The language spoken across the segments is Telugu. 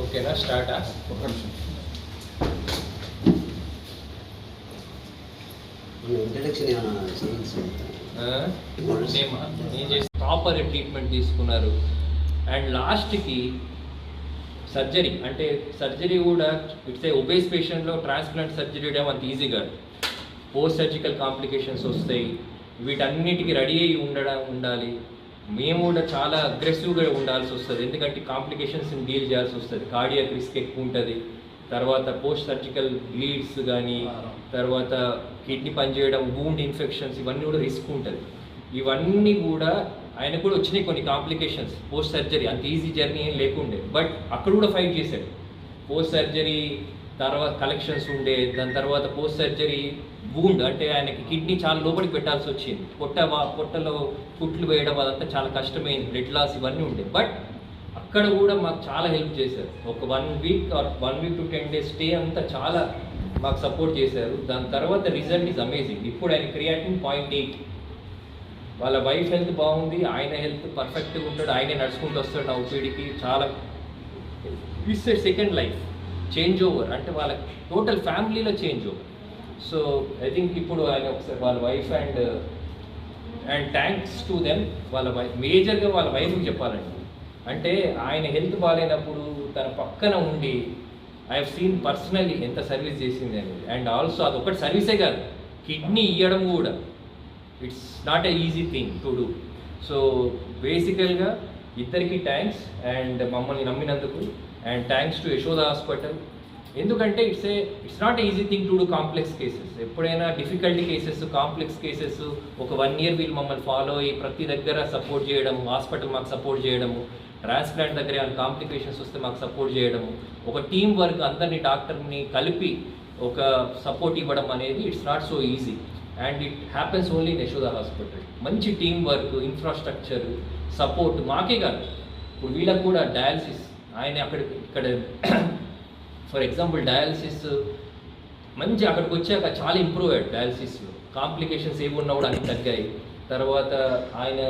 ఓకేనా? స్టార్టా? ఒక్క నిమిషం. ఇంట్రడక్షన్ ఏమైనా చేసి ప్రాపర్ ట్రీట్మెంట్ తీసుకున్నారు. అండ్ లాస్ట్కి సర్జరీ అంటే సర్జరీ కూడా ఇట్స్ ఏ ఒబేస్ పేషెంట్లో ట్రాన్స్ప్లాంట్ సర్జరీ చేయడం అంత ఈజీ కాదు. పోస్ట్ సర్జికల్ కాంప్లికేషన్స్ వస్తాయి. వీటన్నిటికీ రెడీ అయ్యి ఉండడం ఉండాలి. మేము కూడా చాలా అగ్రెసివ్గా ఉండాల్సి వస్తుంది. ఎందుకంటే కాంప్లికేషన్స్ని డీల్ చేయాల్సి వస్తుంది. కార్డియాక్ రిస్క్ ఎక్కువ ఉంటుంది. తర్వాత పోస్ట్ సర్జికల్ బ్లీడ్స్ కానీ తర్వాత కిడ్నీ పనిచేయడం వూండ్ ఇన్ఫెక్షన్స్ ఇవన్నీ కూడా రిస్క్ ఉంటుంది. ఇవన్నీ కూడా ఆయన కూడా వచ్చినాయి కొన్ని కాంప్లికేషన్స్ పోస్ట్ సర్జరీ అంత ఈజీ జర్నీ ఏం లేకుండే. బట్ అక్కడ కూడా ఫైట్ చేశాడు. పోస్ట్ సర్జరీ తర్వాత కలెక్షన్స్ ఉండే దాని తర్వాత పోస్ట్ సర్జరీ వూండ్ అంటే ఆయనకి కిడ్నీ చాలా లోపలికి పెట్టాల్సి వచ్చింది. పొట్ట పొట్టలో కుట్లు వేయడం అదంతా చాలా కష్టమైంది బ్లడ్ లాస్ ఇవన్నీ ఉండే. బట్ అక్కడ కూడా మాకు చాలా హెల్ప్ చేశారు. ఒక one week or one week to ten days stay అంతా చాలా మాకు సపోర్ట్ చేశారు. దాని తర్వాత రిజల్ట్ ఈజ్ అమేజింగ్ ఇప్పుడు ఆయన క్రియాటిన్ పాయింట్ ఎయిట్ వాళ్ళ వైఫ్ హెల్త్ బాగుంది ఆయన హెల్త్ పర్ఫెక్ట్గా ఉంటాడు ఆయనే నడుచుకుంటూ వస్తాడు నా ఒపీడికి. చాలా it's second life change over అంటే వాళ్ళ టోటల్ ఫ్యామిలీలో change over so I think ఇప్పుడు ఆయన ఒకసారి వాళ్ళ wife and and thanks to them వాళ్ళ వైఫ్ మేజర్గా వాళ్ళ వైఫ్కి చెప్పాలండి. అంటే ఆయన హెల్త్ బాగాలేనప్పుడు తన పక్కన ఉండి ఐ హవ్ సీన్ పర్సనల్లీ ఎంత సర్వీస్ చేసింది అనేది అండ్ ఆల్సో అది ఒకటి సర్వీసే కాదు కిడ్నీ ఇవ్వడం కూడా. It's not a easy thing to do so బేసికల్గా ఇద్దరికి థ్యాంక్స్ అండ్ మమ్మల్ని నమ్మినందుకు and thanks to Yashoda hospital ఎందుకంటే it's a it's not easy thing to do complex cases ఎప్పుడైనా డిఫికల్టీ కేసెస్ కాంప్లెక్స్ కేసెస్ ఒక వన్ ఇయర్ వీళ్ళు మమ్మల్ని ఫాలో అయ్యి ప్రతి దగ్గర సపోర్ట్ చేయడము హాస్పిటల్ మాకు సపోర్ట్ చేయడము ట్రాన్స్ప్లాంట్ దగ్గర ఏమైనా కాంప్లికేషన్స్ వస్తే మాకు సపోర్ట్ చేయడము ఒక టీం వర్క్ అందరినీ డాక్టర్ని కలిపి ఒక సపోర్ట్ ఇవ్వడం అనేది it's not so easy and it happens only in Yashoda hospital మంచి టీం వర్క్ ఇన్ఫ్రాస్ట్రక్చర్ సపోర్ట్ మాకే కాదు. ఇప్పుడు వీళ్ళకు కూడా డయాలసిస్ ఆయన అక్కడ ఇక్కడ ఫర్ ఎగ్జాంపుల్ డయాలసిస్ మంచి అక్కడికి వచ్చాక చాలా ఇంప్రూవ్ అయ్యాడు డయాలసిస్లో కాంప్లికేషన్స్ ఏమి ఉన్నా కూడా అన్ని తగ్గాయి. తర్వాత ఆయన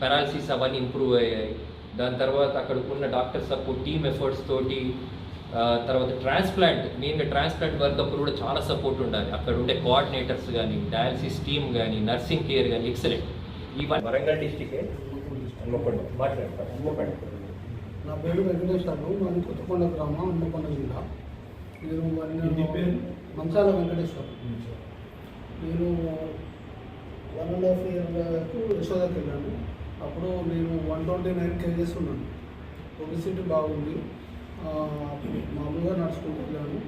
పెరాలసిస్ అవన్నీ ఇంప్రూవ్ అయ్యాయి. దాని తర్వాత అక్కడికి ఉన్న డాక్టర్ సపోర్ట్ టీమ్ ఎఫర్ట్స్ తోటి తర్వాత ట్రాన్స్ప్లాంట్ మెయిన్గా ట్రాన్స్ప్లాంట్ వర్క్ అప్పుడు కూడా చాలా సపోర్ట్ ఉండాలి. అక్కడ ఉండే కోఆర్డినేటర్స్ కానీ డయాలసిస్ టీమ్ కానీ నర్సింగ్ కేర్ కానీ ఎక్సలెంట్ ఇవన్నీ వరంగల్ డిస్టికే మాట్లాడతారు నా పేరు వెంకటేశ్వర్లు మాది కొత్తకొండ గ్రామం హన్మకొండ జిల్లా. నేను మంచాల వెంకటేశ్వర్. నేను వన్ అండ్ హాఫ్ ఇయర్ వరకు యశోదకి వెళ్ళాను. అప్పుడు నేను వన్ ట్వంటీ నైన్ కేజెస్ ఉన్నాను. ఒబిసిటీ బాగుంది. మామూలుగా నడుచుకుంటూ వెళ్ళాను.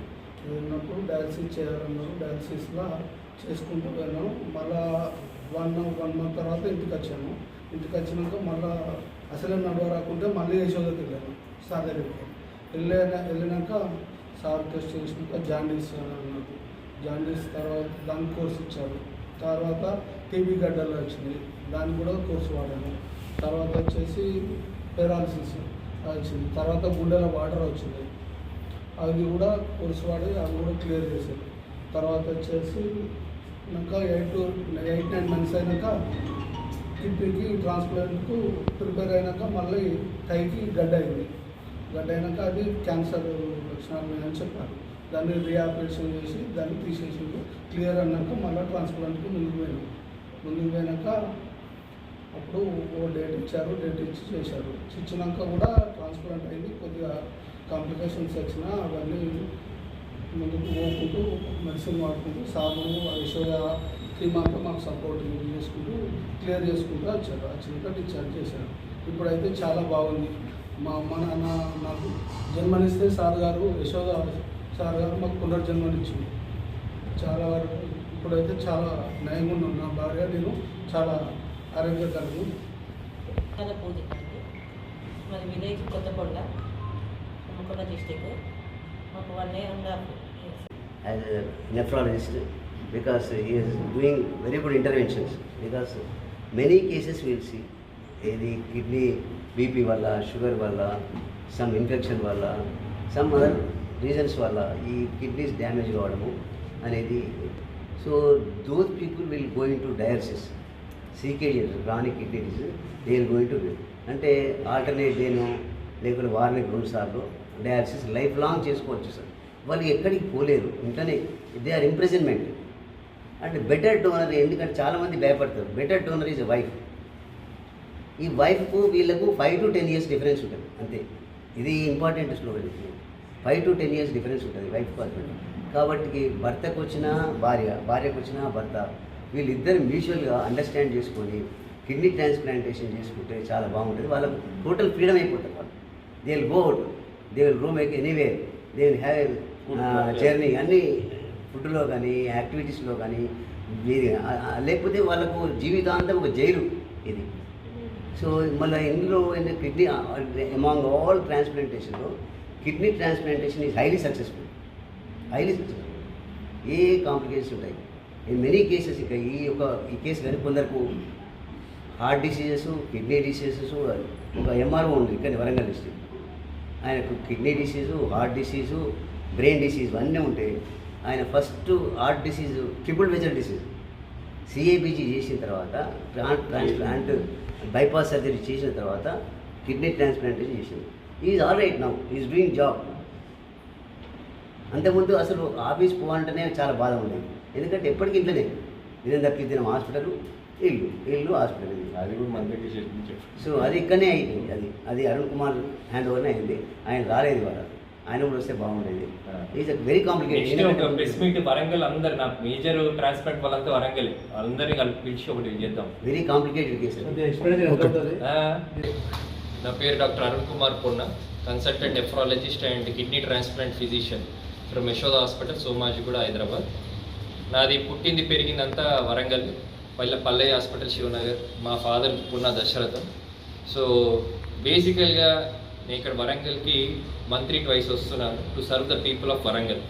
వెళ్ళినప్పుడు డయాలసిస్ చేయాలన్నారు. డయాలసిస్లో చేసుకుంటూ వెళ్ళాను. మళ్ళా వన్ వన్ మంత్ తర్వాత ఇంటికి వచ్చాను. ఇంటికి వచ్చినాక మళ్ళా అసలే నడవ రాకుంటే మళ్ళీ యశోదకి వెళ్ళాను సార్ దగ్గరికి వెళ్ళా వెళ్ళినాక సార్ టెస్ట్ చేసినాక జాండీస్ అన్నది అన్నారు. జాండీస్ తర్వాత దాని కోర్స్ ఇచ్చారు. తర్వాత టీబీ గడ్డలు వచ్చింది. దాన్ని కూడా కోర్సు వాడాను. తర్వాత వచ్చేసి పెరాలసిస్ వచ్చింది. తర్వాత గుండెల వాటర్ వచ్చింది. అది కూడా కోర్సు వాడి అది కూడా క్లియర్ చేశారు. తర్వాత వచ్చేసి ఇంకా ఎయిట్ ఎయిట్ నైన్ మంత్స్ అయినాక కిడ్నీకి ట్రాన్స్ప్లాంట్కు ప్రిపేర్ అయినాక మళ్ళీ టైకి గడ్డ అయింది. గడ్డ అయినాక అది క్యాన్సర్ లక్షణాలు అని చెప్పారు. దాన్ని రీఆపరేషన్ చేసి దాన్ని తీసేసి క్లియర్ అన్నాక మళ్ళీ ట్రాన్స్ప్లాంట్కి ముందుకు పోయినాం. ముందుకు పోయినాక అప్పుడు ఓ డేట్ ఇచ్చారు. డేట్ ఇచ్చి చేశారు. ఇచ్చినాక కూడా ట్రాన్స్ప్లాంట్ అయింది. కొద్దిగా కాంప్లికేషన్స్ వచ్చినా అవన్నీ ముందుకు పోకుంటూ మెడిసిన్ వాడుకుంటూ సాబులు ఐశ్వర్య క్రీమ్ అంతా మాకు సపోర్ట్ చేసుకుంటూ క్లియర్ చేసుకుంటూ వచ్చారు. వచ్చినాక డిశ్చార్జ్ చేశారు. ఇప్పుడైతే చాలా బాగుంది. మా అమ్మ నాన్న నాకు జన్మనిస్తే సార్ గారు యశోద సార్ గారు మాకు పునర్జన్మనిచ్చింది. చాలా వరకు ఇప్పుడైతే చాలా నయంగా ఉన్నాం. నా భార్య నేను చాలా అండి మాది విలేజ్ కొత్తకొండ హనుమకొండ డిస్టిక్ మాకు one year and half nephrologist because he is doing very good interventions. Because many cases we will see ఏది కిడ్నీ బీపీ వల్ల షుగర్ వల్ల సమ్ ఇన్ఫెక్షన్ వల్ల సమ్ అదర్ రీజన్స్ వల్ల ఈ కిడ్నీస్ డ్యామేజ్ కావడము అనేది. So those people will going to dialysis CKD chronic kidney disease they will going to అంటే ఆల్టర్నేట్ డేను లేకుంటే వారానికి రెండు సార్లు డయాలసిస్ లైఫ్ లాంగ్ చేసుకోవచ్చు సార్. వాళ్ళు ఎక్కడికి పోలేరు ఇంట్లోనే దే ఆర్ ఇంప్రెజన్మెంట్ అంటే బెటర్ డోనర్ ఎందుకంటే చాలామంది భయపడతారు. బెటర్ డోనర్ ఈజ్ వైఫ్ ఈ వైఫ్కు వీళ్ళకు five to ten years difference ఉంటుంది. అంతే. ఇది important slogan five to ten years difference ఉంటుంది వైఫ్ హస్బెండ్ కాబట్టి భర్తకు వచ్చిన భార్య భార్యకు వచ్చిన భర్త వీళ్ళిద్దరు మ్యూచువల్గా అండర్స్టాండ్ చేసుకొని కిడ్నీ ట్రాన్స్ప్లాంటేషన్ చేసుకుంటే చాలా బాగుంటుంది. వాళ్ళకు టోటల్ ఫ్రీడమ్ అయిపోతారు వాళ్ళు they will go out they will room anyway they will have journey అన్ని ఫుడ్లో కానీ యాక్టివిటీస్లో కానీ లేకపోతే వాళ్ళకు జీవితాంతం ఒక జైలు ఇది. సో మళ్ళీ ఇందులో kidney among all ట్రాన్స్ప్లాంటేషన్లో kidney transplantation is highly successful highly successful A complications ఉంటాయి? ఇన్ మెనీ కేసెస్ ఇక ఈ యొక్క ఈ కేసు కానీ కొందరకు హార్ట్ డిసీజెస్ కిడ్నీ డిసీజెస్ ఒక ఎంఆర్ఓ ఉంది ఇక్కడ వరంగల్ డిస్ట్రిక్ట్ ఆయనకు kidney disease heart disease brain disease అన్నీ ఉంటాయి ఆయన first heart disease triple vessel disease CABG చేసిన తర్వాత ట్రాన్ ట్రాన్స్ప్లాంట్ బైపాస్ సర్జరీ చేసిన తర్వాత కిడ్నీ ట్రాన్స్ప్లాంటేషన్ చేసింది is all right now is doing job అంతకుముందు అసలు ఆఫీస్ పోవాలంటేనే చాలా బాధ ఉండేది. ఎందుకంటే ఎప్పటికీ ఇంట్లోనే. ఇదేం తప్పింది దినం హాస్పిటల్ ఇల్లు ఇల్లు హాస్పిటల్ అది కూడా సో అది ఇక్కడనే అయింది. అది అది అరుణ్ కుమార్ హ్యాండ్ ఓవర్నే అయింది. ఆయన రాలేదు ఇవాళ. ఆయన కూడా వస్తే బాగుండేది. Is very press complicated meet Warangal అందరు నా మేజర్ ట్రాన్స్ప్లాంట్ వాళ్ళంతా వరంగల్. అందరినీ కలిపి పిలిచి ఒకటి చేద్దాం. వెరీ కాంప్లికేటెడ్ కేసు ఆ, నా పేరు doctor Arun Kumar Ponna consultant nephrologist and kidney transplant physician from Yashoda hospital Somajiguda Hyderabad. నాది పుట్టింది పెరిగిందంతా వరంగల్ పల్లె పల్లె హాస్పిటల్ శివనగర్ మా ఫాదర్ పున్న దశరథం. సో బేసికల్గా నేను ఇక్కడ వరంగల్కి మంత్లీ ట్వైస్ వస్తున్నాను to serve the people of Warangal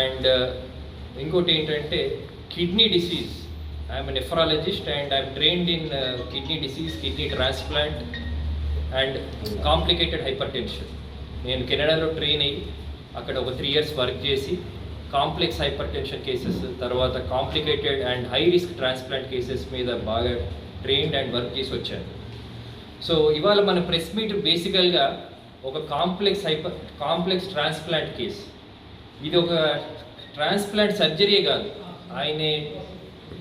and ఇంకోటి ఏంటంటే kidney disease I'm nephrologist and I'm trained in kidney disease kidney transplant and complicated hypertension నేను కెనడాలో ట్రైన్ అయ్యి అక్కడ ఒక త్రీ ఇయర్స్ వర్క్ చేసి కాంప్లెక్స్ హైపర్ టెన్షన్ కేసెస్ తర్వాత complicated and high risk transplant cases మీద బాగా ట్రైన్డ్ అండ్ వర్క్ చేసి వచ్చాను. సో ఇవాళ మన ప్రెస్ మీట్ బేసికల్గా ఒక complex hyper complex transplant case. ఇది ఒక ట్రాన్స్ప్లాంట్ సర్జరీ కాదు. ఆయన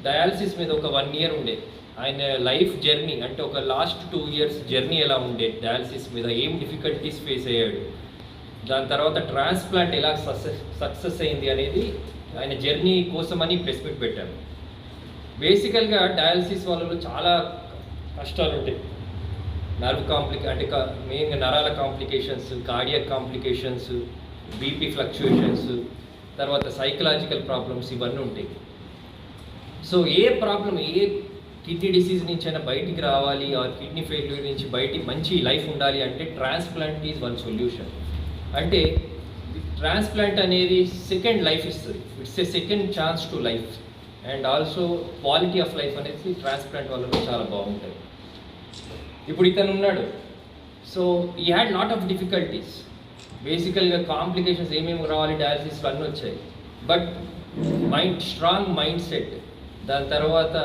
డయాలసిస్ మీద ఒక వన్ ఇయర్ ఉండే. ఆయన లైఫ్ జర్నీ అంటే ఒక లాస్ట్ టూ ఇయర్స్ జర్నీ ఎలా ఉండే డయాలసిస్ మీద ఏం డిఫికల్టీస్ ఫేస్ అయ్యాడు. దాని తర్వాత ట్రాన్స్ప్లాంట్ ఎలా సక్సెస్ సక్సెస్ అయింది అనేది ఆయన జర్నీ కోసమని ప్రెస్ మీట్ పెట్టాను బేసికల్గా డయాలసిస్ వాళ్ళలో చాలా కష్టాలు ఉంటాయి నర్వ్ కాంప్లికే అంటే మెయిన్గా నరాల complications cardiac complications BP fluctuations తర్వాత సైకలాజికల్ ప్రాబ్లమ్స్ ఇవన్నీ ఉంటాయి. సో ఏ ప్రాబ్లం ఏ కిడ్నీ డిసీజ్ నుంచి అయినా బయటికి రావాలి ఆ కిడ్నీ ఫెయిల్యూర్ నుంచి బయటికి మంచి లైఫ్ ఉండాలి అంటే ట్రాన్స్ప్లాంట్ ఈజ్ వన్ సొల్యూషన్ అంటే ట్రాన్స్ప్లాంట్ అనేది సెకండ్ లైఫ్ ఇస్తుంది. It's a second chance to life and also quality of life అనేది ట్రాన్స్ప్లాంట్ వల్ల చాలా బాగుంటుంది. ఇప్పుడు ఇతను ఉన్నాడు. So he had lot of difficulties బేసికల్గా కాంప్లికేషన్స్ ఏమేమి రావాలి డయాలసిస్ అన్నీ వచ్చాయి. But mind strong mind set దాని తర్వాత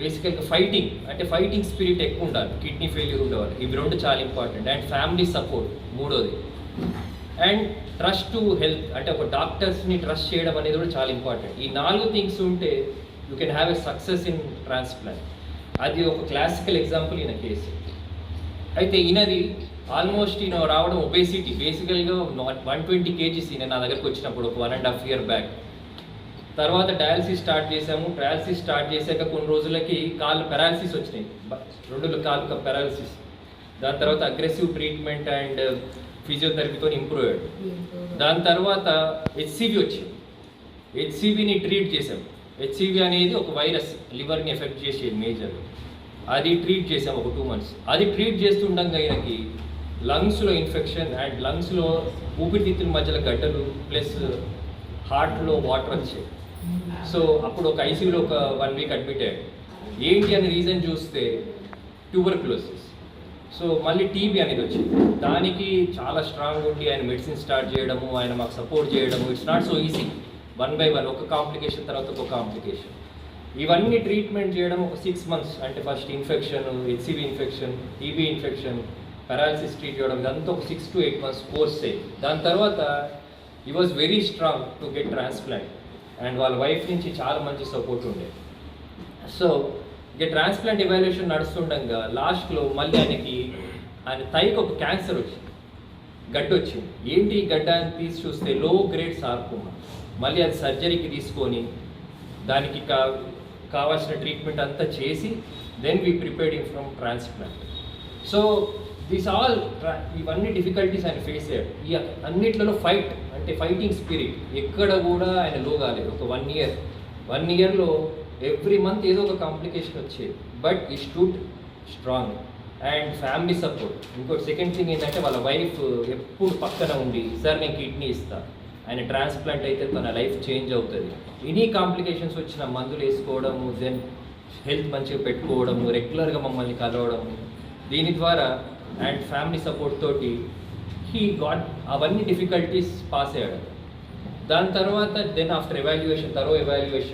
బేసికల్గా ఫైటింగ్ అంటే ఫైటింగ్ స్పిరిట్ ఎక్కువ ఉండాలి. కిడ్నీ ఫెయిల్యూర్ ఉండేవాళ్ళు. ఇవి రెండు చాలా ఇంపార్టెంట్ అండ్ ఫ్యామిలీ సపోర్ట్ మూడోది. అండ్ ట్రస్ట్ టు హెల్త్ అంటే ఒక డాక్టర్స్ని ట్రస్ట్ చేయడం అనేది కూడా చాలా ఇంపార్టెంట్ ఈ నాలుగు థింగ్స్ ఉంటే you can have a success in transplant అది ఒక క్లాసికల్ ఎగ్జాంపుల్ ఈయన కేసు అయితే ఈయనది ఆల్మోస్ట్ ఈయన రావడం ఒబేసిటీ బేసికల్గా వన్ ట్వంటీ కేజీస్ ఈయన నా దగ్గరకు వచ్చినప్పుడు ఒక one and half year back తర్వాత డయాలసిస్ స్టార్ట్ చేసాము డయాలసిస్ స్టార్ట్ చేశాక కొన్ని రోజులకి కాళ్ళు పెరాలసిస్ వచ్చినాయి. రెండు కాళ్ళు పెరాలసిస్ దాని తర్వాత అగ్రెసివ్ ట్రీట్మెంట్ అండ్ ఫిజియోథెరపీతో ఇంప్రూవ్ అయ్యాడు. దాని తర్వాత హెచ్సివి వచ్చింది. హెచ్సివిని ట్రీట్ చేసాం హెచ్సివి అనేది ఒక వైరస్ లివర్ని ఎఫెక్ట్ చేసేది మేజర్. అది ట్రీట్ చేసాం ఒక టూ మంత్స్ అది ట్రీట్ చేస్తుండగా ఆయనకి లంగ్స్లో ఇన్ఫెక్షన్ అండ్ లంగ్స్లో ఊపిరితిత్తుల మధ్యలో గడ్డలు ప్లస్ హార్ట్లో వాటర్ వచ్చాయి. సో అప్పుడు ఒక ఐసీయూలో ఒక వన్ వీక్ అడ్మిట్ అయ్యాడు. ఏంటి అనే రీజన్ చూస్తే ట్యూబర్క్లోసిస్ సో మళ్ళీ టీబీ అనేది వచ్చింది. దానికి చాలా స్ట్రాంగ్ ఉండి ఆయన మెడిసిన్ స్టార్ట్ చేయడము ఆయన మాకు సపోర్ట్ చేయడము it's not so easy one by one ఒక కాంప్లికేషన్ తర్వాత ఒక కాంప్లికేషన్. ఇవన్నీ ట్రీట్మెంట్ చేయడం ఒక సిక్స్ మంత్స్ అంటే first infection HCV infection TB infection paralysis treat చేయడం ఇదంతా ఒక సిక్స్ టు ఎయిట్ మంత్స్ కోర్సే దాని తర్వాత he was very strong to get transplant and వాళ్ళ వైఫ్ నుంచి చాలా మంచి సపోర్ట్ ఉండే. సో ఇక ట్రాన్స్ప్లాంట్ ఎవాల్యుయేషన్ నడుస్తుండగా లాస్ట్లో మళ్ళీ ఆయనకి ఆయన థైకి ఒక క్యాన్సర్ వచ్చింది. గడ్డ వచ్చింది ఏంటి ఈ గడ్డ అని తీసి చూస్తే లో గ్రేడ్ సార్కోమా మళ్ళీ అది సర్జరీకి తీసుకొని దానికి కా కావాల్సిన ట్రీట్మెంట్ అంతా చేసి then we preparing from transplant so this all ఇవన్నీ డిఫికల్టీస్ ఆయన ఫేస్ అయ్యాడు. ఈ అన్నిట్లలో ఫైట్ అంటే ఫైటింగ్ స్పిరిట్ ఎక్కడ కూడా ఆయన లో కాలేదు. ఒక వన్ ఇయర్ వన్ ఇయర్లో ఎవ్రీ మంత్ ఏదో ఒక కాంప్లికేషన్ వచ్చేది. But he stood strong and family support ఇంకోటి సెకండ్ థింగ్ ఏంటంటే వాళ్ళ వైఫ్ ఎప్పుడు పక్కన ఉండి సార్ నేను కిడ్నీ ఇస్తాను ఆయన ట్రాన్స్ప్లాంట్ అయితే తన లైఫ్ చేంజ్ అవుతుంది. ఎనీ కాంప్లికేషన్స్ వచ్చిన మందులు వేసుకోవడము దెన్ హెల్త్ మంచిగా పెట్టుకోవడము రెగ్యులర్గా మమ్మల్ని కలవడము దీని ద్వారా అండ్ ఫ్యామిలీ సపోర్ట్ తోటి హీ గాట్ అవన్నీ డిఫికల్టీస్ పాస్ అయ్యాడు. దాని తర్వాత then after evaluation thorough evaluation